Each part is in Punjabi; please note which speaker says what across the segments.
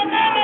Speaker 1: Come
Speaker 2: on,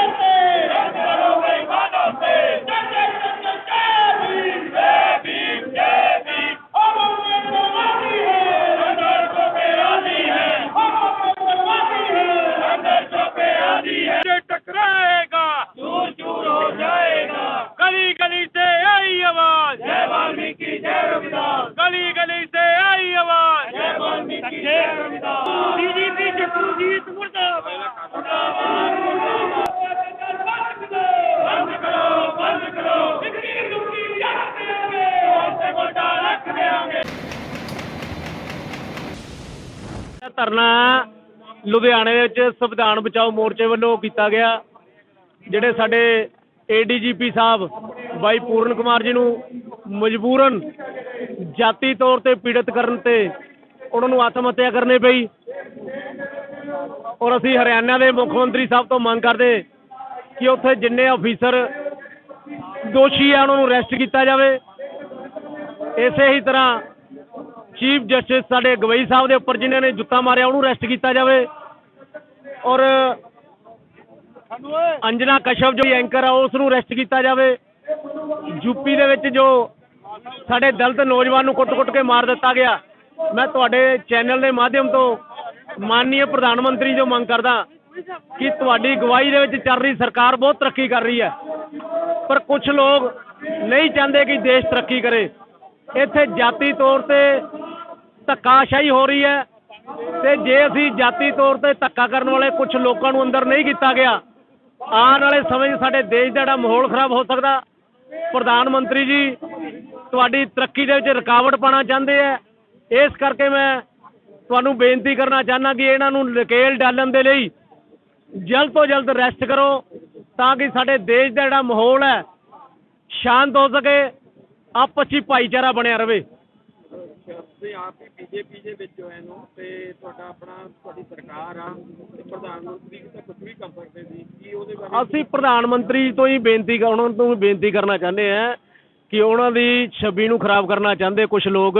Speaker 2: ਧਰਨਾ ਲੁਧਿਆਣੇ ਵਿੱਚ ਸੰਵਿਧਾਨ ਬਚਾਓ ਮੋਰਚੇ ਵੱਲੋਂ ਕੀਤਾ ਗਿਆ, ਜਿਹੜੇ ਸਾਡੇ ਏਡੀਜੀਪੀ ਸਾਹਿਬ ਬਾਈ ਪੂਰਨ ਕੁਮਾਰ ਜੀ ਨੂੰ ਮਜਬੂਰਨ ਜਾਤੀ ਤੌਰ ਤੇ ਪੀੜਤ ਕਰਨ ਤੇ ਉਹਨਾਂ ਨੂੰ ਆਤਮ ਹੱਤਿਆ ਕਰਨੀ ਪਈ। ਔਰ ਅਸੀਂ ਹਰਿਆਣਾ ਦੇ ਮੁੱਖ ਮੰਤਰੀ ਸਾਹਿਬ ਤੋਂ ਮੰਗ ਕਰਦੇ ਕਿ ਉੱਥੇ ਜਿੰਨੇ ਅਫੀਸਰ ਦੋਸ਼ੀ ਆ, ਉਹਨਾਂ ਨੂੰ ਅਰੈਸਟ ਕੀਤਾ ਜਾਵੇ। ਇਸੇ ਹੀ ਤਰ੍ਹਾਂ ਚੀਫ ਜਸਟਿਸ ਸਾਡੇ ਗਵਈ ਸਾਹਿਬ ਦੇ ਉੱਪਰ ਜਿਨ੍ਹਾਂ ਨੇ ਜੁੱਤਾ ਮਾਰਿਆ, ਉਹਨੂੰ ਅਰੈਸਟ ਕੀਤਾ ਜਾਵੇ। ਔਰ ਅੰਜਨਾ ਕਸ਼ਪ ਜੋ ਐਂਕਰ ਆ ਉਸ ਨੂੰ ਅਰੈਸਟ ਕੀਤਾ ਜਾਵੇ। ਯੂਪੀ ਦੇ ਵਿੱਚ ਜੋ ਸਾਡੇ ਦਲਤ ਨੌਜਵਾਨ ਨੂੰ ਕੁੱਟ-ਕੁੱਟ ਕੇ ਮਾਰ ਦਿੱਤਾ ਗਿਆ, ਮੈਂ ਤੁਹਾਡੇ ਚੈਨਲ ਦੇ ਮਾਧਿਅਮ ਤੋਂ ਮਾਨਨੀय ਪ੍ਰਧਾਨ ਮੰਤਰੀ ਜੋ ਮੰਗ ਕਰਦਾ ਕਿ ਤੁਹਾਡੀ ਗਵਾਹੀ ਦੇ ਵਿੱਚ ਚੱਲ ਰਹੀ ਸਰਕਾਰ ਬਹੁਤ ਤਰੱਕੀ ਕਰ ਰਹੀ ਹੈ। ਪਰ ਕੁਝ ਲੋਕ ਨਹੀਂ ਚਾਹੁੰਦੇ ਕਿ ਦੇਸ਼ ਤਰੱਕੀ ਕਰੇ। ਇੱਥੇ ਜਾਤੀ ਤੌਰ ਤੇ ਧੱਕਾਸ਼ਾਹੀ ਹੋ ਰਹੀ ਹੈ ਤੇ ਜੇ ਅਸੀਂ ਜਾਤੀ ਤੌਰ ਤੇ ਧੱਕਾ ਕਰਨ ਵਾਲੇ ਕੁਝ ਲੋਕਾਂ ਨੂੰ ਅੰਦਰ ਨਹੀਂ ਕੀਤਾ ਗਿਆ, ਆਉਣ ਵਾਲੇ ਸਮੇਂ 'ਚ ਸਾਡੇ ਦੇਸ਼ ਦਾ ਜਿਹੜਾ ਮਾਹੌਲ ਖਰਾਬ ਹੋ ਸਕਦਾ। ਪ੍ਰਧਾਨ ਮੰਤਰੀ ਜੀ, ਤੁਹਾਡੀ ਤਰੱਕੀ ਦੇ ਵਿੱਚ ਰੁਕਾਵਟ ਪਾਣਾ ਚਾਹੁੰਦੇ ਆ। ਇਸ ਕਰਕੇ ਮੈਂ ਤੁਹਾਨੂੰ ਬੇਨਤੀ ਕਰਨਾ ਚਾਹੁੰਦਾ ਕਿ ਇਹਨਾਂ ਨੂੰ ਲਕੇਲ ਡਾਲਣ ਦੇ ਲਈ ਜਲਦ ਤੋਂ ਜਲਦ ਰੈਸਟ ਕਰੋ ਤਾਂ ਕਿ ਸਾਡੇ ਦੇਸ਼ ਦਾ ਜਿਹੜਾ ਮਾਹੌਲ ਹੈ ਸ਼ਾਂਤ ਹੋ ਸਕੇ, ਆਪਸ ਹੀ ਭਾਈਚਾਰਾ ਬਣਿਆ ਰਵੇ
Speaker 3: ਤੁਸੀਂ ਆਪ ਹੀ ਬੀਜੇਪੀ ਦੇ ਵਿੱਚ ਹੋਏ ਨੂੰ ਤੇ ਤੁਹਾਡਾ ਆਪਣਾ ਤੁਹਾਡੀ ਸਰਕਾਰ ਆ ਤੇ ਪ੍ਰਧਾਨ ਮੰਤਰੀ ਤਾਂ ਕੁਝ ਵੀ ਕਰ ਸਕਦੇ ਸੀ। ਕੀ ਉਹਦੇ ਬਾਰੇ
Speaker 2: ਅਸੀਂ ਪ੍ਰਧਾਨ ਮੰਤਰੀ ਤੋਂ ਹੀ ਬੇਨਤੀ ਉਹਨਾਂ ਤੋਂ ਵੀ ਬੇਨਤੀ ਕਰਨਾ ਚਾਹੁੰਦੇ ਆ ਕਿ ਉਹਨਾਂ ਦੀ ਛਵੀ ਨੂੰ ਖਰਾਬ ਕਰਨਾ ਚਾਹੁੰਦੇ ਕੁਝ ਲੋਕ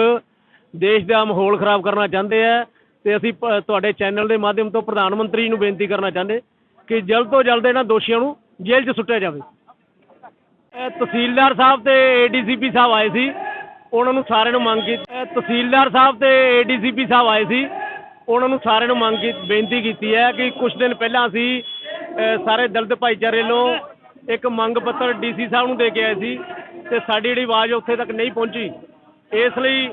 Speaker 2: ਦੇਸ਼ ਦਾ ਮਾਹੌਲ ਖਰਾਬ ਕਰਨਾ ਚਾਹੁੰਦੇ ਆ ਤੇ ਅਸੀਂ ਤੁਹਾਡੇ ਚੈਨਲ ਦੇ ਮਾਧਿਅਮ ਤੋਂ ਪ੍ਰਧਾਨ ਮੰਤਰੀ ਨੂੰ ਬੇਨਤੀ ਕਰਨਾ ਚਾਹੁੰਦੇ ਕਿ ਜਲਦ ਤੋਂ ਜਲਦ ਇਹਨਾਂ ਦੋਸ਼ੀਆਂ ਨੂੰ ਜੇਲ੍ਹ 'ਚ ਸੁੱਟਿਆ ਜਾਵੇ। ਇਹ ਤਹਿਸੀਲਦਾਰ ਸਾਹਿਬ ਤੇ ਏਡੀਸੀਪੀ ਸਾਹਿਬ ਆਏ ਸੀ। ਉਹਨਾਂ ਨੂੰ ਸਾਰਿਆਂ ਨੂੰ ਮੰਗ ਕੀਤੀ ਤਹਿਸੀਲਦਾਰ ਸਾਹਿਬ ਤੇ ਏਡੀਸੀਪੀ ਸਾਹਿਬ ਆਏ ਸੀ। ਉਹਨਾਂ ਨੂੰ ਸਾਰਿਆਂ ਨੂੰ ਮੰਗ ਕੀ ਬੇਨਤੀ ਕੀਤੀ ਹੈ ਕਿ ਕੁਝ ਦਿਨ ਪਹਿਲਾਂ ਅਸੀਂ ਸਾਰੇ ਦਲਿਤ ਭਾਈਚਾਰੇ ਨੂੰ ਇੱਕ ਮੰਗ ਪੱਤਰ ਡੀਸੀ ਸਾਹਿਬ ਨੂੰ ਦੇ ਕੇ ਆਏ ਸੀ ਤੇ ਸਾਡੀ ਜਿਹੜੀ ਆਵਾਜ਼ ਉੱਥੇ ਤੱਕ ਨਹੀਂ ਪਹੁੰਚੀ। ਇਸ ਲਈ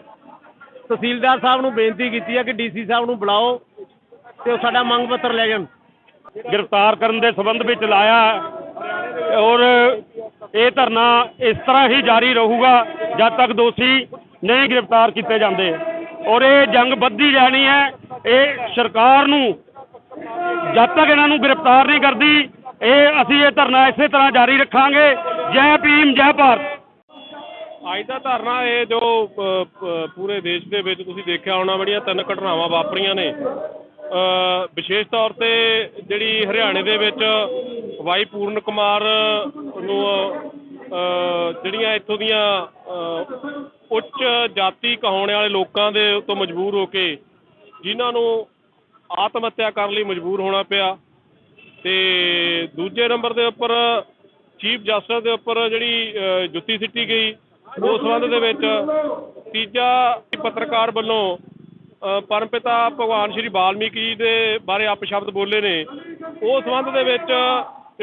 Speaker 2: ਤਹਿਸੀਲਦਾਰ ਸਾਹਿਬ ਨੂੰ ਬੇਨਤੀ ਕੀਤੀ ਹੈ ਕਿ ਡੀਸੀ ਸਾਹਿਬ ਨੂੰ ਬੁਲਾਓ ਤੇ ਉਹ ਸਾਡਾ ਮੰਗ ਪੱਤਰ ਲੈ ਜਾਣ।
Speaker 4: ਗ੍ਰਿਫਤਾਰ ਕਰਨ ਦੇ ਸੰਬੰਧ ਵਿੱਚ ਲਾਇਆ ਔਰ ਇਹ ਧਰਨਾ ਇਸ ਤਰ੍ਹਾਂ ਹੀ ਜਾਰੀ ਰਹੂਗਾ ਜਦ ਤੱਕ ਦੋਸ਼ੀ ਨਹੀਂ ਗ੍ਰਿਫਤਾਰ ਕੀਤੇ ਜਾਂਦੇ। ਔਰ ਇਹ ਜੰਗ ਵੱਧਦੀ ਜਾਣੀ ਹੈ, ਇਹ ਸਰਕਾਰ ਨੂੰ ਜਦ ਤੱਕ ਇਹਨਾਂ ਨੂੰ ਗ੍ਰਿਫਤਾਰ ਨਹੀਂ ਕਰਦੀ, ਇਹ ਅਸੀਂ ਇਹ ਧਰਨਾ ਇਸੇ ਤਰ੍ਹਾਂ ਜਾਰੀ ਰੱਖਾਂਗੇ। ਜੈ ਭੀਮ, ਜੈ ਭਾਰਤ।
Speaker 5: ਅੱਜ ਦਾ ਧਰਨਾ ਇਹ ਜੋ ਪੂਰੇ ਦੇਸ਼ ਦੇ ਵਿੱਚ ਤੁਸੀਂ ਦੇਖਿਆ ਹੋਣਾ, ਬੜੀਆਂ ਤਿੰਨ ਘਟਨਾਵਾਂ ਵਾਪਰੀਆਂ ਨੇ। ਵਿਸ਼ੇਸ਼ ਤੌਰ ਤੇ ਜਿਹੜੀ ਹਰਿਆਣੇ ਦੇ ਵਿੱਚ ਵਾਈ ਪੂਰਨ ਕੁਮਾਰ ਨੂੰ ਜਿਹੜੀਆਂ ਇੱਥੋਂ ਦੀਆਂ ਉੱਚ ਜਾਤੀ ਕਹਾਉਣ ਵਾਲੇ ਲੋਕਾਂ ਦੇ ਤੋਂ ਮਜਬੂਰ ਹੋ ਕੇ ਜਿਨ੍ਹਾਂ ਨੂੰ ਆਤਮ ਹੱਤਿਆ ਕਰਨ ਲਈ ਮਜਬੂਰ ਹੋਣਾ ਪਿਆ ਤੇ ਦੂਜੇ ਨੰਬਰ ਦੇ ਉੱਪਰ ਚੀਫ ਜਸਟਿਸ ਦੇ ਉੱਪਰ ਜਿਹੜੀ ਜੁੱਤੀ ਸਿੱਟੀ ਗਈ, ਉਸ ਸੰਬੰਧ ਦੇ ਵਿੱਚ ਤੀਜਾ ਪੱਤਰਕਾਰ ਵੱਲੋਂ ਪਰਮਪਿਤਾ ਭਗਵਾਨ ਸ਼੍ਰੀ ਵਾਲਮੀਕੀ ਜੀ ਦੇ ਬਾਰੇ ਅਪਸ਼ਬਦ ਬੋਲੇ ਨੇ। ਉਸ ਸੰਬੰਧ ਦੇ ਵਿੱਚ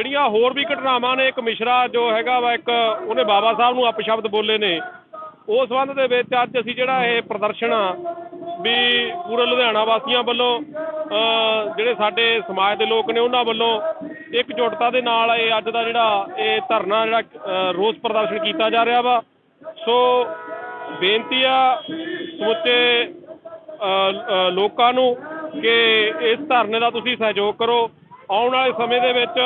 Speaker 5: ਜਿਹੜੀਆਂ ਹੋਰ ਵੀ ਘਟਨਾਵਾਂ ਨੇ, ਇੱਕ ਮਿਸ਼ਰਾ ਜੋ ਹੈਗਾ ਵਾ, ਇੱਕ ਉਹਨੇ ਬਾਬਾ ਸਾਹਿਬ ਨੂੰ ਅਪਸ਼ਬਦ ਬੋਲੇ ਨੇ ਉਸ ਸੰਬੰਧ ਦੇ ਵਿੱਚ ਅੱਜ ਅਸੀਂ ਜਿਹੜਾ ਇਹ ਪ੍ਰਦਰਸ਼ਨ ਆ, ਵੀ ਪੂਰੇ ਲੁਧਿਆਣਾ ਵਾਸੀਆਂ ਵੱਲੋਂ ਜਿਹੜੇ ਸਾਡੇ ਸਮਾਜ ਦੇ ਲੋਕ ਨੇ, ਉਹਨਾਂ ਵੱਲੋਂ ਇਕਜੁੱਟਤਾ ਦੇ ਨਾਲ ਇਹ ਅੱਜ ਦਾ ਜਿਹੜਾ ਇਹ ਧਰਨਾ, ਜਿਹੜਾ ਰੋਸ ਪ੍ਰਦਰਸ਼ਨ ਕੀਤਾ ਜਾ ਰਿਹਾ ਵਾ। ਸੋ ਬੇਨਤੀ ਆ ਸਮੁੱਚੇ ਲੋਕਾਂ ਨੂੰ ਕਿ ਇਸ ਧਰਨੇ ਦਾ ਤੁਸੀਂ ਸਹਿਯੋਗ ਕਰੋ। ਆਉਣ ਵਾਲੇ ਸਮੇਂ ਦੇ ਵਿੱਚ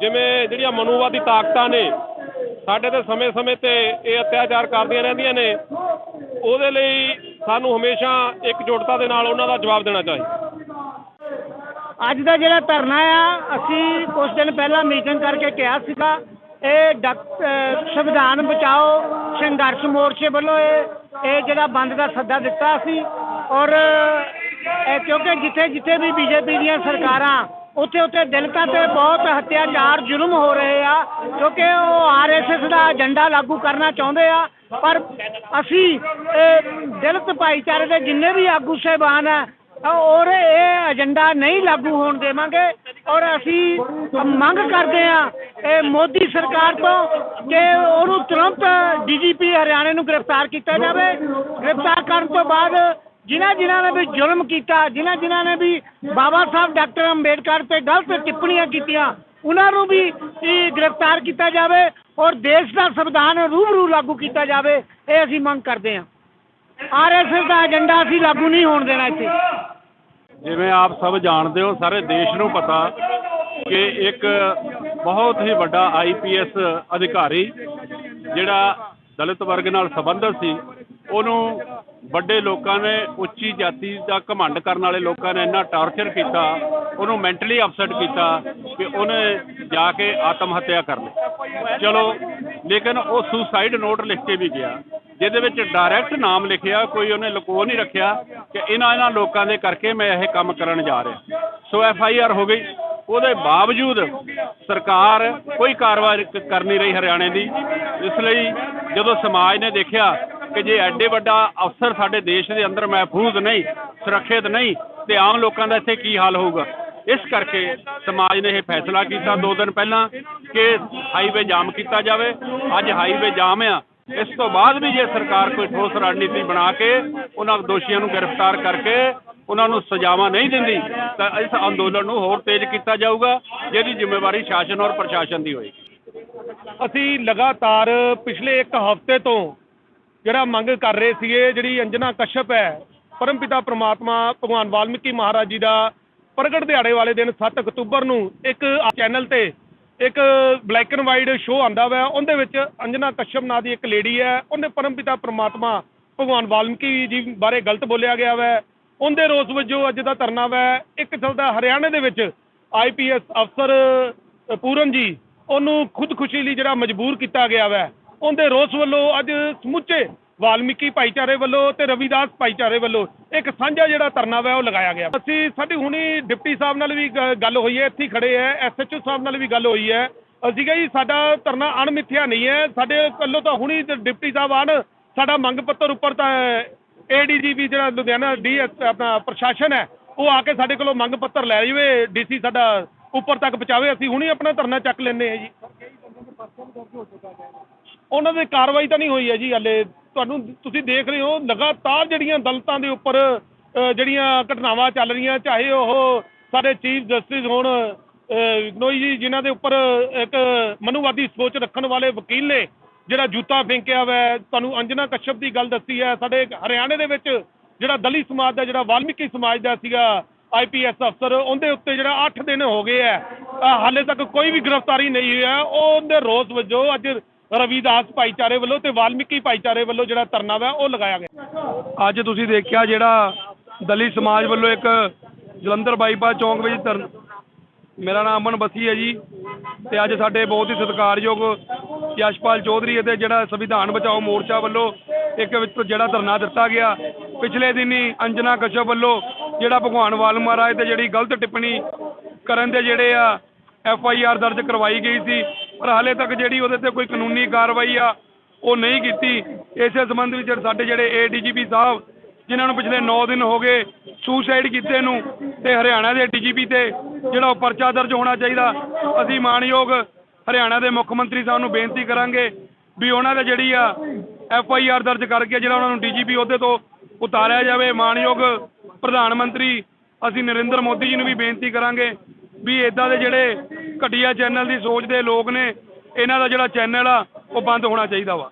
Speaker 5: ਜਿਵੇਂ ਜਿਹੜੀਆਂ ਮਨੂਵਾਦੀ ਤਾਕਤਾਂ ਨੇ, ਸਾਡੇ ਤੇ ਸਮੇਂ-ਸਮੇਂ ਤੇ ਇਹ ਅਤਿਆਚਾਰ ਕਰਦੀਆਂ ਰਹਿੰਦੀਆਂ ਨੇ, ਉਹਦੇ ਲਈ ਸਾਨੂੰ ਹਮੇਸ਼ਾ ਇਕਜੁੱਟਤਾ ਦੇ ਨਾਲ ਉਹਨਾਂ ਦਾ ਜਵਾਬ ਦੇਣਾ ਚਾਹੀਦਾ।
Speaker 6: ਅੱਜ ਦਾ ਜਿਹੜਾ ਧਰਨਾ ਆ, ਅਸੀਂ ਕੁਝ ਦਿਨ ਪਹਿਲਾਂ ਮੀਟਿੰਗ ਕਰਕੇ ਕਿਹਾ ਸੀਗਾ, ਇਹ ਡਾਕ- ਸੰਵਿਧਾਨ ਬਚਾਓ, ਸੰਘਰਸ਼ ਮੋਰਚੇ ਵੱਲੋਂ ਇਹ ਇਹ ਜਿਹੜਾ ਬੰਦ ਦਾ ਸੱਦਾ ਦਿੱਤਾ ਸੀ, ਔਰ ਕਿਉਂਕਿ ਜਿੱਥੇ ਜਿੱਥੇ ਵੀ ਬੀਜੇਪੀ ਦੀਆਂ ਸਰਕਾਰਾਂ ਉੱਥੇ ਉੱਥੇ ਦਲਿਤਾਂ ਤੇ ਬਹੁਤ ਹੱਤਿਆਚਾਰ ਜ਼ੁਲਮ ਹੋ ਰਹੇ ਆ, ਕਿਉਂਕਿ ਉਹ ਆਰਐਸਐਸ ਦਾ ਏਜੰਡਾ ਲਾਗੂ ਕਰਨਾ ਚਾਹੁੰਦੇ ਆ, ਪਰ ਅਸੀਂ, ਇਹ ਦਲਿਤ ਭਾਈਚਾਰੇ ਦੇ ਜਿੰਨੇ ਵੀ ਆਗੂ ਸਹਿਬਾਨ ਆ ਔਰ ਇਹ ਏਜੰਡਾ ਨਹੀਂ ਲਾਗੂ ਹੋਣ ਦੇਵਾਂਗੇ, ਔਰ ਅਸੀਂ ਮੰਗ ਕਰਦੇ ਆ, ਇਹ ਮੋਦੀ ਸਰਕਾਰ ਤੋਂ ਕਿ ਉਹਨੂੰ ਤੁਰੰਤ ਡੀਜੀਪੀ ਹਰਿਆਣੇ ਨੂੰ ਗ੍ਰਿਫਤਾਰ ਕੀਤਾ ਜਾਵੇ। ਗ੍ਰਿਫਤਾਰ ਕਰਨ ਤੋਂ ਬਾਅਦ ਜਿਨ੍ਹਾਂ ਜਿਨ੍ਹਾਂ ਨੇ ਵੀ ਜ਼ੁਲਮ ਕੀਤਾ, ਜਿਨ੍ਹਾਂ ਜਿਨ੍ਹਾਂ ਨੇ ਵੀ ਬਾਬਾ ਸਾਹਿਬ ਡਾਕਟਰ ਅੰਬੇਡਕਰ ਤੇ ਗਲਤ ਟਿੱਪਣੀਆਂ ਕੀਤੀਆਂ, ਉਹਨਾਂ ਨੂੰ ਵੀ ਗ੍ਰਿਫਤਾਰ ਕੀਤਾ ਜਾਵੇ ਔਰ ਦੇਸ਼ ਦਾ ਸੰਵਿਧਾਨ ਰੂਬਰੂ ਲਾਗੂ ਕੀਤਾ ਜਾਵੇ, ਇਹ ਅਸੀਂ ਮੰਗ ਕਰਦੇ ਹਾਂ। ਆਰਐਸਐਸ ਦਾ ਏਜੰਡਾ ਅਸੀਂ ਲਾਗੂ ਨਹੀਂ ਹੋਣ ਦੇਣਾ ਇੱਥੇ।
Speaker 7: ਜਿਵੇਂ ਆਪ ਸਭ ਜਾਣਦੇ ਹੋ, ਸਾਰੇ ਦੇਸ਼ ਨੂੰ ਪਤਾ ਕਿ ਇੱਕ ਬਹੁਤ ਹੀ ਵੱਡਾ ਆਈਪੀਐਸ ਅਧਿਕਾਰੀ, ਜਿਹੜਾ ਦਲਿਤ ਵਰਗ ਨਾਲ ਸੰਬੰਧਿਤ ਸੀ ਉਹਨੂੰ ਵੱਡੇ ਲੋਕਾਂ ਨੇ, ਉੱਚੀ ਜਾਤੀ ਦਾ ਘਮੰਡ ਕਰਨ ਵਾਲੇ ਲੋਕਾਂ ਨੇ ਇੰਨਾ ਟਾਰਚਰ ਕੀਤਾ, ਉਹਨੂੰ ਮੈਂਟਲੀ ਅਪਸੈਟ ਕੀਤਾ ਕਿ ਉਹਨੇ ਜਾ ਕੇ ਆਤਮ ਹੱਤਿਆ ਕਰ ਲਈ। ਚਲੋ, ਲੇਕਿਨ ਉਹ ਸੁਸਾਈਡ ਨੋਟ ਲਿਖ ਕੇ ਵੀ ਗਿਆ, ਜਿਹਦੇ ਵਿੱਚ ਡਾਇਰੈਕਟ ਨਾਮ ਲਿਖਿਆ, ਕੋਈ ਉਹਨੇ ਲੁਕੋ ਨਹੀਂ ਰੱਖਿਆ ਕਿ ਇਹਨਾਂ ਇਹਨਾਂ ਲੋਕਾਂ ਦੇ ਕਰਕੇ ਮੈਂ ਇਹ ਕੰਮ ਕਰਨ ਜਾ ਰਿਹਾ। ਸੋ ਐਫ ਆਈ ਆਰ ਹੋ ਗਈ। ਉਹਦੇ ਬਾਵਜੂਦ ਸਰਕਾਰ ਕੋਈ ਕਾਰਵਾਈ ਕ- ਕਰ ਨਹੀਂ ਰਹੀ ਹਰਿਆਣੇ ਦੀ। ਇਸ ਲਈ ਜਦੋਂ ਸਮਾਜ ਨੇ ਦੇਖਿਆ ਕਿ ਜੇ ਐਡੇ ਵੱਡਾ ਅਫਸਰ ਸਾਡੇ ਦੇਸ਼ ਦੇ ਅੰਦਰ ਮਹਿਫੂਜ਼ ਨਹੀਂ, ਸੁਰੱਖਿਅਤ ਨਹੀਂ, ਤੇ ਆਮ ਲੋਕਾਂ ਦਾ ਇੱਥੇ ਕੀ ਹਾਲ ਹੋਊਗਾ? ਇਸ ਕਰਕੇ ਸਮਾਜ ਨੇ ਇਹ ਫੈਸਲਾ ਕੀਤਾ ਦੋ ਦਿਨ ਪਹਿਲਾਂ ਕਿ ਹਾਈਵੇ ਜਾਮ ਕੀਤਾ ਜਾਵੇ। ਅੱਜ ਹਾਈਵੇ ਜਾਮ ਆ। ਇਸ ਤੋਂ ਬਾਅਦ ਵੀ ਜੇ ਸਰਕਾਰ ਕੋਈ ਠੋਸ ਰਣਨੀਤੀ ਬਣਾ ਕੇ ਉਹਨਾਂ ਦੋਸ਼ੀਆਂ ਨੂੰ ਗ੍ਰਿਫਤਾਰ ਕਰਕੇ ਉਹਨਾਂ ਨੂੰ ਸਜ਼ਾਵਾਂ ਨਹੀਂ ਦਿੰਦੀ, ਤਾਂ ਇਸ ਅੰਦੋਲਨ ਨੂੰ ਹੋਰ ਤੇਜ਼ ਕੀਤਾ ਜਾਊਗਾ, ਜਿਹਦੀ ਜ਼ਿੰਮੇਵਾਰੀ ਸ਼ਾਸਨ ਔਰ ਪ੍ਰਸ਼ਾਸਨ ਦੀ ਹੋਏਗੀ। ਅਸੀਂ ਲਗਾਤਾਰ ਪਿਛਲੇ ਇੱਕ ਹਫ਼ਤੇ ਤੋਂ ਜਿਹੜਾ ਮੰਗ ਕਰ ਰਹੇ ਸੀਗੇ, ਜਿਹੜੀ ਅੰਜਨਾ ਕਸ਼ਪ ਹੈ, ਪਰਮਪਿਤਾ ਪ੍ਰਮਾਤਮਾ, ਭਗਵਾਨ ਵਾਲਮੀਕੀ ਮਹਾਰਾਜ ਜੀ ਦਾ ਪ੍ਰਗਟ ਦਿਹਾੜੇ ਵਾਲੇ ਦਿਨ 7 ਅਕਤੂਬਰ ਨੂੰ ਇੱਕ ਚੈਨਲ ਤੇ ਇੱਕ ਬਲੈਕ ਐਂਡ ਵਾਈਟ ਸ਼ੋਅ ਆਂਦਾ ਵਾ, ਉਹਦੇ ਵਿੱਚ ਅੰਜਨਾ ਕਸ਼ਪ ਨਾਂ ਦੀ ਇੱਕ ਲੇਡੀ ਹੈ, ਉਹਨੇ ਪਰਮਪਿਤਾ ਪ੍ਰਮਾਤਮਾ, ਭਗਵਾਨ ਵਾਲਮੀਕੀ ਜੀ ਬਾਰੇ ਗਲਤ ਬੋਲਿਆ ਗਿਆ ਵਾ। ਉਹਦੇ ਰੋਸ ਵਜੋਂ ਅੱਜ ਦਾ ਧਰਨਾ ਵਾ, ਇੱਕ ਚੱਲਦਾ ਹਰਿਆਣੇ ਦੇ ਵਿੱਚ ਆਈਪੀਐਸ ਅਫਸਰ ਪੂਰਨ ਜੀ, ਉਹਨੂੰ ਖੁਦਕੁਸ਼ੀ ਲਈ ਜਿਹੜਾ ਮਜਬੂਰ ਕੀਤਾ ਗਿਆ ਵੈ। ਉਹਦੇ ਰੋਸ ਵੱਲੋਂ ਅੱਜ ਸਮੁੱਚੇ ਵਾਲਮੀਕੀ ਭਾਈਚਾਰੇ ਵੱਲੋਂ ਤੇ ਰਵਿਦਾਸ ਭਾਈਚਾਰੇ ਵੱਲੋਂ ਇੱਕ ਸਾਂਝਾ ਜਿਹੜਾ ਧਰਨਾ ਵਾ ਉਹ ਲਗਾਇਆ ਗਿਆ। ਅਸੀਂ ਸਾਡੀ ਹੁਣੀ ਡਿਪਟੀ ਸਾਹਿਬ ਨਾਲ ਵੀ ਗੱਲ ਹੋਈ ਹੈ, ਇੱਥੇ ਹੀ ਖੜੇ ਹੈ ਐਸਐਚਓ ਸਾਹਿਬ ਨਾਲ ਵੀ ਗੱਲ ਹੋਈ ਹੈ। ਅਸੀਂ ਕਿਹਾ ਜੀ, ਸਾਡਾ ਧਰਨਾ ਅਣਮਿੱਥਿਆ ਨਹੀਂ ਹੈ। ਸਾਡੇ ਵੱਲੋਂ ਤਾਂ ਹੁਣੀ ਡਿਪਟੀ ਸਾਹਿਬ ਆਣ ਸਾਡਾ ਮੰਗ ਪੱਤਰ ਉੱਪਰ ਤਾਂ ਏਡੀਜੀਪੀ ਜਿਹੜਾ ਲੁਧਿਆਣਾ ਡੀ ਆਪਣਾ ਪ੍ਰਸ਼ਾਸਨ ਹੈ, ਉਹ ਆ ਕੇ ਸਾਡੇ ਕੋਲੋਂ ਮੰਗ ਪੱਤਰ ਲੈ ਜਾਵੇ ਡੀਸੀ ਸਾਡਾ ਉੱਪਰ ਤੱਕ ਪਹੁੰਚਾਵੇ। ਅਸੀਂ ਹੁਣੀ ਆਪਣਾ ਧਰਨਾ ਚੱਕ ਲੈਂਦੇ ਹਾਂ ਜੀ। ਉਹਨਾਂ ਦੀ ਕਾਰਵਾਈ ਤਾਂ ਨਹੀਂ ਹੋਈ ਹੈ ਜੀ ਹਲੇ। ਤੁਹਾਨੂੰ ਤੁਸੀਂ ਦੇਖ ਰਹੇ ਹੋ ਲਗਾਤਾਰ ਜਿਹੜੀਆਂ ਦਲਤਾਂ ਦੇ ਉੱਪਰ ਜਿਹੜੀਆਂ ਘਟਨਾਵਾਂ ਚੱਲ ਰਹੀਆਂ ਚਾਹੇ ਉਹ ਸਾਡੇ ਚੀਫ ਜਸਟਿਸ ਹੋਣ ਅ, ਜੀ ਜਿਨ੍ਹਾਂ ਦੇ ਉੱਪਰ ਇੱਕ ਮਨੁਵਾਦੀ ਸੋਚ ਰੱਖਣ ਵਾਲੇ ਵਕੀਲ ਨੇ ਜਿਹੜਾ ਜੂਤਾ ਫੇਂਕਿਆ ਵੈ। ਤੁਹਾਨੂੰ ਅੰਜਨਾ ਕਸ਼ਪ ਦੀ ਗੱਲ ਦੱਸੀ ਹੈ ਸਾਡੇ ਹਰਿਆਣੇ ਦੇ ਵਿੱਚ ਜਿਹੜਾ ਦਲਿਤ ਸਮਾਜ ਦਾ ਜਿਹੜਾ ਵਾਲਮੀਕੀ ਸਮਾਜ ਦਾ ਸੀਗਾ ਆਈਪੀਐਸ ਅਫਸਰ ਉਹਦੇ ਉੱਤੇ ਜਿਹੜਾ 8 ਦਿਨ ਹੋ ਗਏ ਹੈ। ਹਾਲੇ ਤੱਕ ਕੋਈ ਵੀ ਗ੍ਰਿਫਤਾਰੀ ਨਹੀਂ ਹੋਈ ਹੈ ਉਹਦੇ ਰੋਸ ਵਜੋਂ ਅੱਜ ਰਵਿਦਾਸ ਭਾਈਚਾਰੇ ਵੱਲੋਂ ਤੇ ਵਾਲਮੀਕੀ ਭਾਈਚਾਰੇ ਵੱਲੋਂ ਜਿਹੜਾ ਧਰਨਾ ਵਾ ਉਹ ਲਗਾਇਆ ਗਿਆ।
Speaker 8: ਅੱਜ ਤੁਸੀਂ ਦੇਖਿਆ ਜਿਹੜਾ ਦਲਿਤ ਸਮਾਜ ਵੱਲੋਂ ਇੱਕ ਜਲੰਧਰ ਬਾਈਪਾਸ ਚੌਂਕ ਵਿੱਚ ਧਰਨ ਮੇਰਾ ਨਾਮ ਅਮਨ ਬਸੀ ਹੈ ਜੀ। ਤੇ ਅੱਜ ਸਾਡੇ ਬਹੁਤ ਹੀ ਸਤਿਕਾਰਯੋਗ ਯਸ਼ਪਾਲ ਚੌਧਰੀ ਅਤੇ ਜਿਹੜਾ ਸੰਵਿਧਾਨ ਬਚਾਓ ਮੋਰਚਾ ਵੱਲੋਂ ਇੱਕ ਵਿੱਚ ਜਿਹੜਾ ਧਰਨਾ ਦਿੱਤਾ ਗਿਆ। ਪਿਛਲੇ ਦਿਨੀ ਅੰਜਨਾ ਕਸ਼ਪ ਵੱਲੋਂ ਜਿਹੜਾ ਭਗਵਾਨ ਵਾਲ ਮਹਾਰਾਜ ਤੇ ਜਿਹੜੀ ਗਲਤ ਟਿੱਪਣੀ ਕਰਨ ਦੇ ਜਿਹੜੇ ਆ, ਐਫ ਆਈ ਆਰ ਦਰਜ ਕਰਵਾਈ ਗਈ ਸੀ। ਪਰ ਹਾਲੇ ਤੱਕ ਜਿਹੜੀ ਉਹਦੇ ਤੇ ਕੋਈ ਕਾਨੂੰਨੀ ਕਾਰਵਾਈ ਆ, ਉਹ ਨਹੀਂ ਕੀਤੀ। ਇਸੇ ਸੰਬੰਧ ਵਿੱਚ ਸਾਡੇ ਜਿਹੜੇ ਏਡੀਜੀਪੀ ਸਾਹਿਬ, ਜਿਨ੍ਹਾਂ ਨੂੰ ਪਿਛਲੇ 9 ਦਿਨ ਹੋ ਗਏ ਸੁਸਾਈਡ ਕੀਤੇ ਨੂੰ, ਤੇ ਹਰਿਆਣਾ ਦੇ ਡੀਜੀਪੀ ਤੇ ਜਿਹੜਾ ਉਹ ਪਰਚਾ ਦਰਜ ਹੋਣਾ ਚਾਹੀਦਾ, ਅਸੀਂ ਮਾਨਯੋਗ ਹਰਿਆਣਾ ਦੇ ਮੁੱਖ ਮੰਤਰੀ ਸਾਹਿਬ ਨੂੰ ਬੇਨਤੀ ਕਰਾਂਗੇ ਵੀ ਉਹਨਾਂ ਦੇ ਜਿਹੜੀ ਆ ਐਫ ਆਈ ਆਰ ਦਰਜ ਕਰਕੇ ਜਿਹੜਾ ਉਹਨਾਂ ਨੂੰ ਡੀਜੀਪੀ ਅਹੁਦੇ ਤੋਂ ਉਤਾਰਿਆ ਜਾਵੇ। ਮਾਨਯੋਗ ਪ੍ਰਧਾਨ ਮੰਤਰੀ ਅਸੀਂ ਨਰਿੰਦਰ ਮੋਦੀ ਜੀ ਨੂੰ ਵੀ ਬੇਨਤੀ ਕਰਾਂਗੇ ਵੀ ਇਦਾਂ ਦੇ ਜਿਹੜੇ ਘਟੀਆ ਚੈਨਲ ਦੀ ਸੋਚ ਦੇ ਲੋਕ ਨੇ, ਇਹਨਾਂ ਦਾ ਜਿਹੜਾ ਚੈਨਲ ਆ, ਉਹ ਬੰਦ ਹੋਣਾ ਚਾਹੀਦਾ ਵਾ।